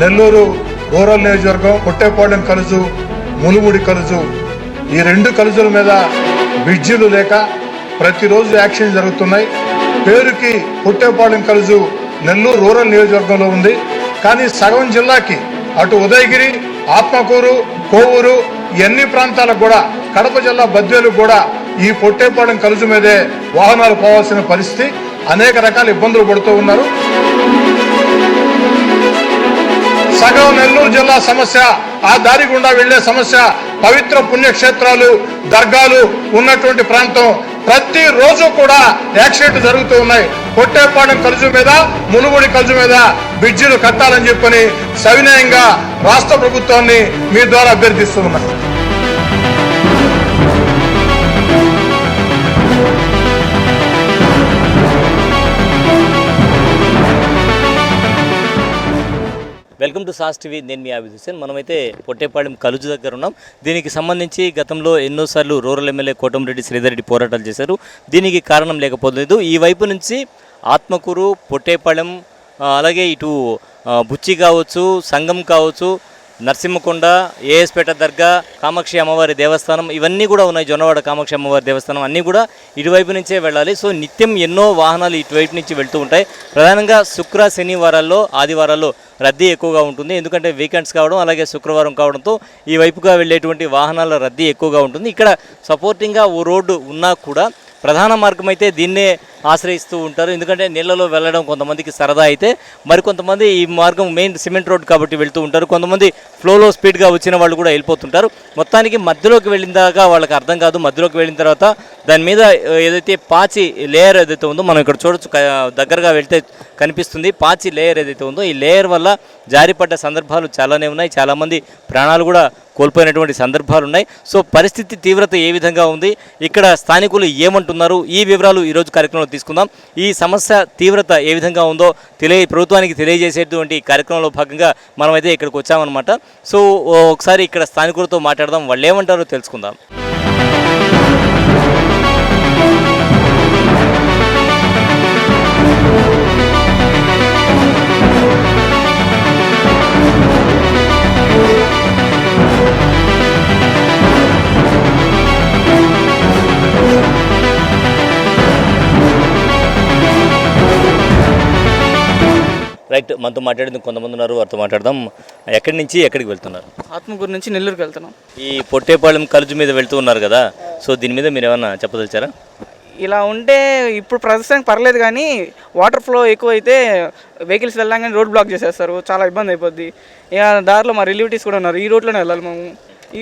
Nellore rural నియోజకవర్గం పుట్టేపాలెం కలుజు మునుముడి కలుజు. ఈ రెండు కలుజుల మీద బ్రిడ్జిలు లేక ప్రతిరోజు యాక్షన్ జరుగుతున్నాయి. పేరుకి పుట్టేపాలెం కలుజు నెల్లూరు రూరల్ నియోజకవర్గంలో ఉంది. కానీ సగం జిల్లాకి అటు ఉదయగిరి ఆత్మకూరు కోవూరు ఎన్ని ప్రాంతాలకు కూడా కడప జిల్లా బద్వేలు కూడా ఈ పొట్టేపాలెం కలుజు మీదే వాహనాలు పోవాల్సిన పరిస్థితి. అనేక రకాల ఇబ్బందులు పడుతూ ఉన్నారు. సగం నెల్లూరు జిల్లా సమస్య ఆ దారి గుండా వెళ్ళే సమస్య పవిత్ర పుణ్యక్షేత్రాలు దర్గాలు ఉన్నటువంటి ప్రాంతం. ప్రతి రోజు కూడా యాక్సిడెంట్ జరుగుతూ ఉన్నాయి. కొట్టేపాలెం కలుజు మీద మునుగుడి కలుజు మీద బ్రిడ్జిలు కట్టాలని చెప్పని సవినయంగా రాష్ట్ర ప్రభుత్వాన్ని మీ ద్వారా అభ్యర్థిస్తూ ఉన్నాయి వెల్కమ్ టు సాస్ టీవీ. నేను మీ అభిజిత్ హుసేన్ మనమైతే పొట్టేపాళెం కలుజు దగ్గర ఉన్నాం. దీనికి సంబంధించి గతంలో ఎన్నోసార్లు రూరల్ ఎమ్మెల్యే కోటంరెడ్డి శ్రీధర్రెడ్డి పోరాటాలు చేశారు. దీనికి కారణం లేకపోలేదు. ఈ వైపు నుంచి ఆత్మకూరు పొట్టేపాళెం అలాగే ఇటు బుచ్చి కావచ్చు సంగం కావచ్చు నరసింహకొండ ఏఎస్పేట దర్గా కామాక్షి అమ్మవారి దేవస్థానం ఇవన్నీ కూడా ఉన్నాయి. జొన్నవాడ కామాక్షి అమ్మవారి దేవస్థానం అన్నీ కూడా ఇటువైపు నుంచే వెళ్ళాలి. సో నిత్యం ఎన్నో వాహనాలు ఇటువైపు నుంచి వెళ్తూ ఉంటాయి. ప్రధానంగా శుక్ర శనివారాల్లో ఆదివారాల్లో రద్దీ ఎక్కువగా ఉంటుంది. ఎందుకంటే వీకెండ్స్ కావడం అలాగే శుక్రవారం కావడంతో ఈ వైపుగా వెళ్ళేటువంటి వాహనాల రద్దీ ఎక్కువగా ఉంటుంది. ఇక్కడ సపోర్టింగ్గా ఓ రోడ్డు ఉన్నా కూడా ప్రధాన మార్గం అయితే దీన్నే ఆశ్రయిస్తూ ఉంటారు. ఎందుకంటే నీళ్ళలో వెళ్ళడం కొంతమందికి సరదా అయితే మరికొంతమంది ఈ మార్గం మెయిన్ సిమెంట్ రోడ్ కాబట్టి వెళ్తూ ఉంటారు. కొంతమంది ఫ్లోలో స్పీడ్గా వచ్చిన వాళ్ళు కూడా వెళ్ళిపోతుంటారు. మొత్తానికి మధ్యలోకి వెళ్ళిన దాకా వాళ్ళకి అర్థం కాదు. మధ్యలోకి వెళ్ళిన తర్వాత దాని మీద ఏదైతే పాచి లేయర్ ఏదైతే ఉందో మనం ఇక్కడ చూడొచ్చు దగ్గరగా వెళ్తే కనిపిస్తుంది. పాచి లేయర్ ఏదైతే ఉందో ఈ లేయర్ వల్ల జారిపడ్డ సందర్భాలు చాలానే ఉన్నాయి. చాలామంది ప్రాణాలు కూడా కోల్పోయినటువంటి సందర్భాలు ఉన్నాయి. సో పరిస్థితి తీవ్రత ఏ విధంగా ఉంది? ఇక్కడ స్థానికులు ఏమంటున్నారు? ఈ వివరాలు ఈరోజు కార్యక్రమంలో తీసుకుందాం. ఈ సమస్య తీవ్రత ఏ విధంగా ఉందో తెలియ ప్రభుత్వానికి తెలియజేసేటువంటి కార్యక్రమంలో భాగంగా మనమైతే ఇక్కడికి వచ్చామన్నమాట. సో ఒకసారి ఇక్కడ స్థానికులతో మాట్లాడదాం. వాళ్ళు ఏమంటారో తెలుసుకుందాం. రైట్ మనతో మాట్లాడేందుకు కొంతమంది ఉన్నారు వారితో మాట్లాడదాం. ఎక్కడి నుంచి ఎక్కడికి వెళ్తున్నారు? ఆత్మకూరు నుంచి నెల్లూరుకి వెళ్తున్నాం. ఈ పొట్టేపాళెం కలుజు మీద వెళ్తూ ఉన్నారు కదా సో దీని మీద మీరు ఏమన్నా చెప్పదలిచారా? ఇలా ఉంటే ఇప్పుడు ప్రస్తుతానికి పర్లేదు కానీ వాటర్ ఫ్లో ఎక్కువైతే వెహికల్స్ వెళ్ళగానే రోడ్ బ్లాక్ చేసేస్తారు చాలా ఇబ్బంది అయిపోద్ది. ఇక దారిలో మా రిలేటివ్స్ కూడా ఉన్నారు ఈ రోడ్లోనే వెళ్ళాలి మేము.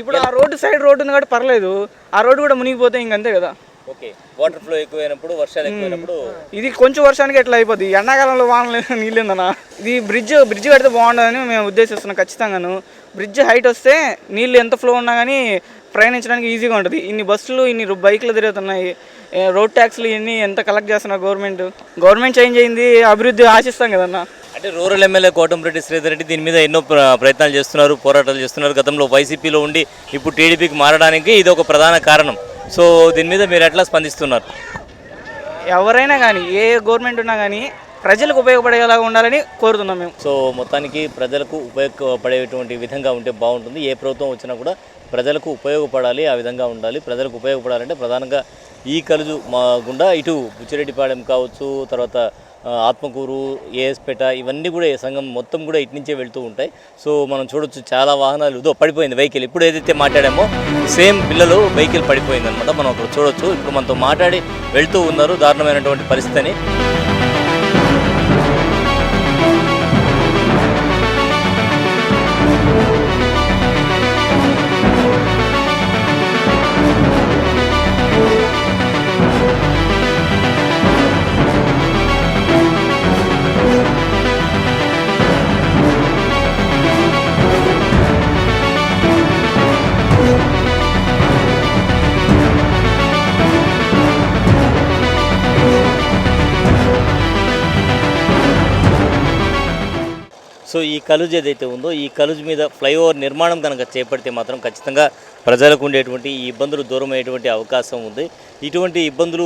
ఇప్పుడు ఆ రోడ్డు సైడ్ రోడ్డు ఉంది కాబట్టి పర్లేదు ఆ రోడ్డు కూడా మునిగిపోతే ఇంకంతే కదా. ఓకే వాటర్ ఫ్లో ఎక్కువైనప్పుడు వర్షాలు ఎక్కువైనప్పుడు ఇది కొంచెం వర్షానికి ఎట్లా అయిపోద్ది? ఎండాకాలంలో వానలు నీళ్ళేందనా ఇది బ్రిడ్జ్ బ్రిడ్జ్ కడితే బాగుంటుందని మేము ఉద్దేశిస్తున్నాం ఖచ్చితంగాను. బ్రిడ్జ్ హైట్ వస్తే నీళ్ళు ఎంత ఫ్లో ఉన్నా కానీ ప్రయాణించడానికి ఈజీగా ఉంటుంది. ఇన్ని బస్సులు ఇన్ని బైకులు తిరుగుతున్నాయి. రోడ్ ట్యాక్స్లు ఇన్ని ఎంత కలెక్ట్ చేస్తున్నారు గవర్నమెంట్ గవర్నమెంట్ చేంజ్ అయింది అభివృద్ధి ఆశిస్తాం కదన్నా. అంటే రూరల్ ఎమ్మెల్యే కోటంరెడ్డి శ్రీధర్ రెడ్డి దీని మీద ఎన్నో ప్ర- ప్రయత్నాలు చేస్తున్నారు పోరాటాలు చేస్తున్నారు. గతంలో వైసీపీలో ఉండి ఇప్పుడు టీడీపీకి మారడానికి ఇది ఒక ప్రధాన కారణం. సో దీని మీద మీరు ఎట్లా స్పందిస్తున్నారు? ఎవరైనా కానీ ఏ గవర్నమెంట్ ఉన్నా కానీ ప్రజలకు ఉపయోగపడేలాగా ఉండాలని కోరుతున్నాం మేము. సో మొత్తానికి ప్రజలకు ఉపయోగపడేటువంటి విధంగా ఉంటే బాగుంటుంది. ఏ ప్రభుత్వం వచ్చినా కూడా ప్రజలకు ఉపయోగపడాలి ఆ విధంగా ఉండాలి. ప్రజలకు ఉపయోగపడాలంటే ప్రధానంగా ఈ కలుజు మా గుండా ఇటు బుచ్చిరెడ్డిపాళెం కావచ్చు తర్వాత ఆత్మకూరు ఏఎస్పేట ఇవన్నీ కూడా ఈ సంఘం మొత్తం కూడా ఇటు నుంచే వెళ్తూ ఉంటాయి. సో మనం చూడొచ్చు చాలా వాహనాలు ఇదో పడిపోయింది వెహికల్. ఇప్పుడు ఏదైతే మాట్లాడామో సేమ్ పిల్లలు వెహికల్ పడిపోయింది అనమాట మనం అక్కడ చూడొచ్చు. ఇప్పుడు మనతో మాట్లాడి వెళ్తూ ఉన్నారు దారుణమైనటువంటి పరిస్థితిని. సో ఈ కలుజ్ ఏదైతే ఉందో ఈ కలుజ్ మీద ఫ్లైఓవర్ నిర్మాణం కనుక చేపడితే మాత్రం ఖచ్చితంగా ప్రజలకు ఉండేటువంటి ఈ ఇబ్బందులు దూరం అయ్యేటువంటి అవకాశం ఉంది. ఇటువంటి ఇబ్బందులు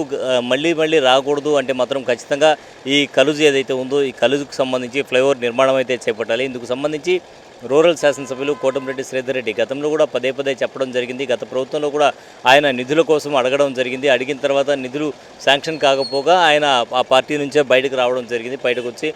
మళ్ళీ మళ్ళీ రాకూడదు అంటే మాత్రం ఖచ్చితంగా ఈ కలుజు ఏదైతే ఉందో ఈ కలుజుకు సంబంధించి ఫ్లైఓవర్ నిర్మాణం అయితే చేపట్టాలి. ఇందుకు సంబంధించి రూరల్ శాసనసభ్యులు కోటంరెడ్డి శ్రీధర్ రెడ్డి గతంలో కూడా పదే పదే చెప్పడం జరిగింది. గత ప్రభుత్వంలో కూడా ఆయన నిధుల కోసం అడగడం జరిగింది. అడిగిన తర్వాత నిధులు శాంక్షన్ కాకపోగా ఆయన ఆ పార్టీ నుంచే బయటకు రావడం జరిగింది. బయటకు వచ్చి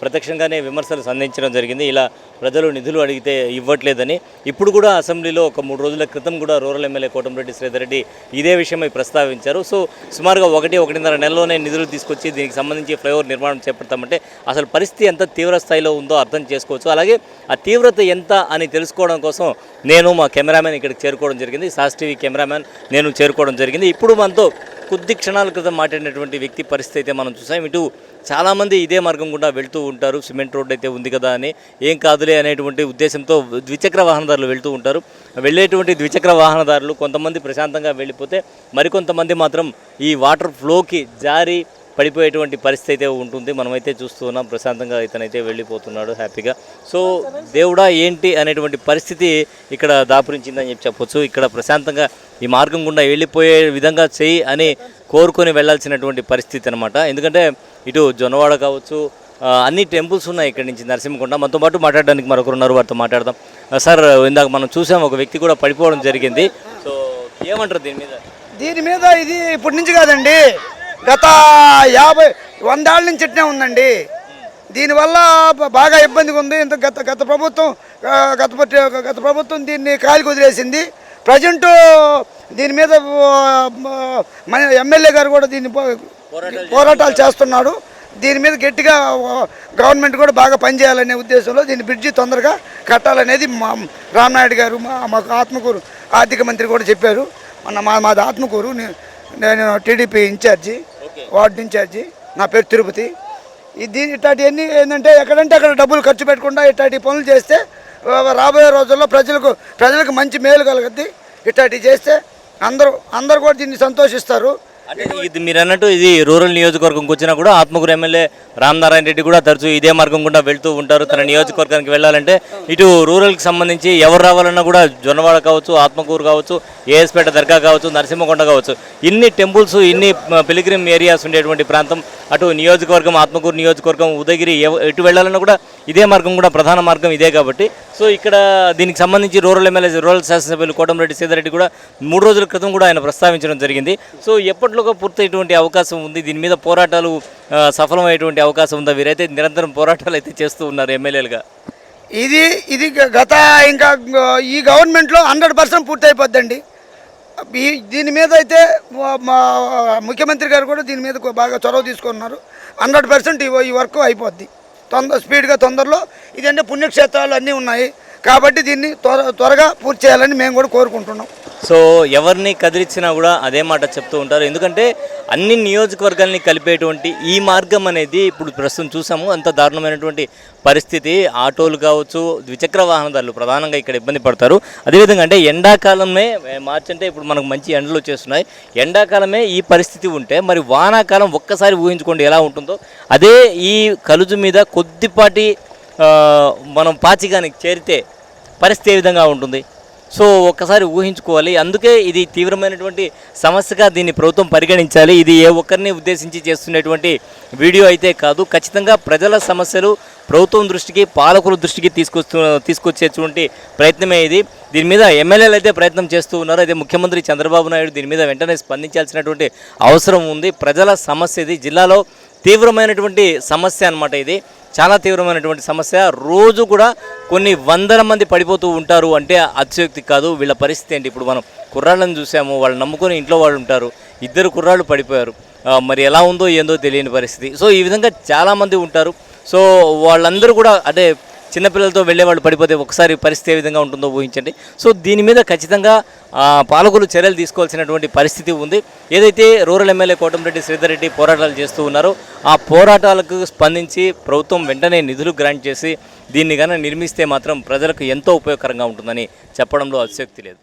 ప్రత్యక్షంగానే విమర్శలు సంధించడం జరిగింది. ఇలా ప్రజలు నిధులు అడిగితే ఇవ్వట్లేదని. ఇప్పుడు కూడా అసెంబ్లీలో ఒక మూడు రోజుల క్రితం కూడా రూరల్ ఎమ్మెల్యే కోటంరెడ్డి శ్రీధర్ రెడ్డి ఇదే విషయమై ప్రస్తావించారు. సో సుమారుగా ఒకటి ఒకటిన్నర నెలలోనే నిధులు తీసుకొచ్చి దీనికి సంబంధించి ఫ్లైఓవర్ నిర్మాణం చేపడతామంటే అసలు పరిస్థితి ఎంత తీవ్ర స్థాయిలో ఉందో అర్థం చేసుకోవచ్చు. అలాగే ఆ తీవ్రత ఎంత అని తెలుసుకోవడం కోసం నేను మా కెమెరామెన్ ఇక్కడికి చేరుకోవడం జరిగింది. సాస్ టీవీ కెమెరామెన్ నేను చేరుకోవడం జరిగింది. ఇప్పుడు మనతో కొద్ది క్షణాల క్రితం మాట్లాడినటువంటి వ్యక్తి పరిస్థితి అయితే మనం చూసాం. ఇటు చాలామంది ఇదే మార్గం గుండా వెళ్తూ ఉంటారు. సిమెంట్ రోడ్ అయితే ఉంది కదా అని. ఏం కాదులే అనేటువంటి ఉద్దేశంతో ద్విచక్ర వాహనదారులు వెళ్తూ ఉంటారు. వెళ్ళేటువంటి ద్విచక్ర వాహనదారులు కొంతమంది ప్రశాంతంగా వెళ్ళిపోతే మరికొంతమంది మాత్రం ఈ వాటర్ ఫ్లోకి జారి పడిపోయేటువంటి పరిస్థితి అయితే ఉంటుంది. మనమైతే చూస్తున్నాం ప్రశాంతంగా ఇతనైతే వెళ్ళిపోతున్నాడు హ్యాపీగా. సో దేవుడా ఏంటి అనేటువంటి పరిస్థితి ఇక్కడ దాపురించిందని చెప్పి చెప్పొచ్చు. ఇక్కడ ప్రశాంతంగా ఈ మార్గం గుండా వెళ్ళిపోయే విధంగా చేయి అని కోరుకొని వెళ్ళాల్సినటువంటి పరిస్థితి అనమాట ఎందుకంటే ఇటు జొన్నవాడ కావచ్చు అన్ని టెంపుల్స్ ఉన్నాయి ఇక్కడ నుంచి నరసింహకొండ. మనతో పాటు మాట్లాడడానికి మరొకరు ఉన్నారు వారితో మాట్లాడదాం. సార్ ఇందాక మనం చూసాం ఒక వ్యక్తి కూడా పడిపోవడం జరిగింది. సో ఏమంటారు దీని మీద? దీని మీద ఇది ఇప్పటి నుంచి కాదండి. గత యాభై వందేళ్ళ నుంచి ఇట్నే ఉందండి. దీనివల్ల బాగా ఇబ్బందిగా ఉంది. ఇంత గత గత ప్రభుత్వం గత గత ప్రభుత్వం దీన్ని కాలికి వదిలేసింది. ప్రజెంట్ దీని మీద మన ఎమ్మెల్యే గారు కూడా దీన్ని పోరాటాలు చేస్తున్నాడు. దీని మీద గట్టిగా గవర్నమెంట్ కూడా బాగా పనిచేయాలనే ఉద్దేశంలో దీన్ని బ్రిడ్జి తొందరగా కట్టాలనేది మా రామనాయుడు గారు మా మాకు ఆత్మకూరు ఆర్థిక మంత్రి కూడా చెప్పారు. మన మా మాది ఆత్మకూరు నేను టీడీపీ ఇన్ఛార్జి. వార్డు ఇన్ఛార్జి నా పేరు తిరుపతి. ఇది ఇట్లాంటివన్నీ ఏంటంటే ఎక్కడంటే అక్కడ డబ్బులు ఖర్చు పెట్టకుండా ఇట్లాంటి పనులు చేస్తే రాబోయే రోజుల్లో ప్రజలకు ప్రజలకు మంచి మేలు కలుగుద్ది. ఇట్లాంటివి చేస్తే అందరూ అందరు కూడా దీన్ని సంతోషిస్తారు. అంటే ఇది మీరు అన్నట్టు ఇది రూరల్ నియోజకవర్గంకి వచ్చినా కూడా ఆత్మకూరు ఎమ్మెల్యే రామనారాయణ రెడ్డి కూడా తరచూ ఇదే మార్గం గుండా వెళ్తూ ఉంటారు. తన నియోజకవర్గానికి వెళ్ళాలంటే ఇటు రూరల్కి సంబంధించి ఎవరు రావాలన్నా కూడా జొన్నవాడ కావచ్చు ఆత్మకూరు కావచ్చు ఏఎస్పేట దర్గా కావచ్చు నరసింహకొండ కావచ్చు. ఇన్ని టెంపుల్స్ ఇన్ని పిలిగ్రిమ్ ఏరియాస్ ఉండేటువంటి ప్రాంతం అటు నియోజకవర్గం ఆత్మకూరు నియోజకవర్గం ఉదయగిరి ఎవ- ఎటు వెళ్ళాలన్నా కూడా ఇదే మార్గం కూడా ప్రధాన మార్గం ఇదే కాబట్టి. సో ఇక్కడ దీనికి సంబంధించి రూరల్ ఎమ్మెల్యే రూరల్ శాసనసభ్యులు కోటంరెడ్డి సీతారెడ్డి కూడా మూడు రోజుల క్రితం కూడా ఆయన ప్రస్తావించడం జరిగింది. సో ఎప్పటిలోగా పూర్తయ్యేటువంటి అవకాశం ఉంది. దీని మీద పోరాటాలు సఫలమయ్యేటువంటి అవకాశం ఉందా? వీరైతే నిరంతరం పోరాటాలు అయితే చేస్తూ ఉన్నారు ఎమ్మెల్యేలుగా. ఇది ఇది గత ఇంకా ఈ గవర్నమెంట్లో హండ్రెడ్ పర్సెంట్ పూర్తయిపోద్దండి. ఈ దీని మీద అయితే మా- ముఖ్యమంత్రి గారు కూడా దీని మీద బాగా చొరవ తీసుకున్నారు. హండ్రెడ్ పర్సెంట్ ఈ వర్క్ అయిపోద్ది. తొందర స్పీడ్గా తొందరలో ఇదంటే పుణ్యక్షేత్రాలు అన్నీ ఉన్నాయి. కాబట్టి దీన్ని త్వర త్వరగా పూర్తి చేయాలని మేము కూడా కోరుకుంటున్నాం. సో ఎవరిని కదిలించినా కూడా అదే మాట చెప్తూ ఉంటారు. ఎందుకంటే అన్ని నియోజకవర్గాల్ని కలిపేటువంటి ఈ మార్గం అనేది ఇప్పుడు ప్రస్తుతం చూసాము. అంత దారుణమైనటువంటి పరిస్థితి. ఆటోలు కావచ్చు ద్విచక్ర వాహనదారులు ప్రధానంగా ఇక్కడ ఇబ్బంది పడతారు. అదేవిధంగా అంటే ఎండాకాలమే మార్చి అంటే ఇప్పుడు మనకు మంచి ఎండలు వచ్చేస్తున్నాయి. ఎండాకాలమే ఈ పరిస్థితి ఉంటే మరి వానాకాలం ఒక్కసారి ఊహించుకోండి ఎలా ఉంటుందో. అదే ఈ కలుజు మీద కొద్దిపాటి మనం పాచిగానికి చేరితే పరిస్థితి ఏ విధంగా ఉంటుంది? సో ఒక్కసారి ఊహించుకోవాలి. అందుకే ఇది తీవ్రమైనటువంటి సమస్యగా దీన్ని ప్రభుత్వం పరిగణించాలి. ఇది ఏ ఒక్కరిని ఉద్దేశించి చేస్తున్నటువంటి వీడియో అయితే కాదు. ఖచ్చితంగా ప్రజల సమస్యలు ప్రభుత్వం దృష్టికి పాలకుల దృష్టికి తీసుకొస్తు తీసుకొచ్చేటువంటి ప్రయత్నమే ఇది. దీని మీద ఎమ్మెల్యేలు అయితే ప్రయత్నం చేస్తూ ఉన్నారు. అయితే ముఖ్యమంత్రి చంద్రబాబు నాయుడు దీని మీద వెంటనే స్పందించాల్సినటువంటి అవసరం ఉంది. ప్రజల సమస్య ఇది. జిల్లాలో తీవ్రమైనటువంటి సమస్య అనమాట ఇది. చాలా తీవ్రమైనటువంటి సమస్య. రోజు కూడా కొన్ని వందల మంది పడిపోతూ ఉంటారు అంటే అతిశయోక్తి కాదు. వీళ్ళ పరిస్థితి ఏంటి? ఇప్పుడు మనం కుర్రాళ్ళని చూసాము వాళ్ళు నమ్ముకొని ఇంట్లో వాళ్ళు ఉంటారు. ఇద్దరు కుర్రాళ్ళు పడిపోయారు. మరి ఎలా ఉందో ఏందో తెలియని పరిస్థితి. సో ఈ విధంగా చాలామంది ఉంటారు. సో వాళ్ళందరూ కూడా అంటే చిన్నపిల్లలతో వెళ్ళేవాళ్ళు పడిపోతే ఒకసారి పరిస్థితి ఏ విధంగా ఉంటుందో ఊహించండి. సో దీని మీద ఖచ్చితంగా పాలకులు చర్యలు తీసుకోవాల్సినటువంటి పరిస్థితి ఉంది. ఏదైతే రూరల్ ఎమ్మెల్యే కోటంరెడ్డి శ్రీధర్ రెడ్డి పోరాటాలు చేస్తూ ఉన్నారో ఆ పోరాటాలకు స్పందించి ప్రభుత్వం వెంటనే నిధులు గ్రాంట్ చేసి దీన్ని కనుక నిర్మిస్తే మాత్రం ప్రజలకు ఎంతో ఉపయోగకరంగా ఉంటుందని చెప్పడంలో అతిశక్తి లేదు.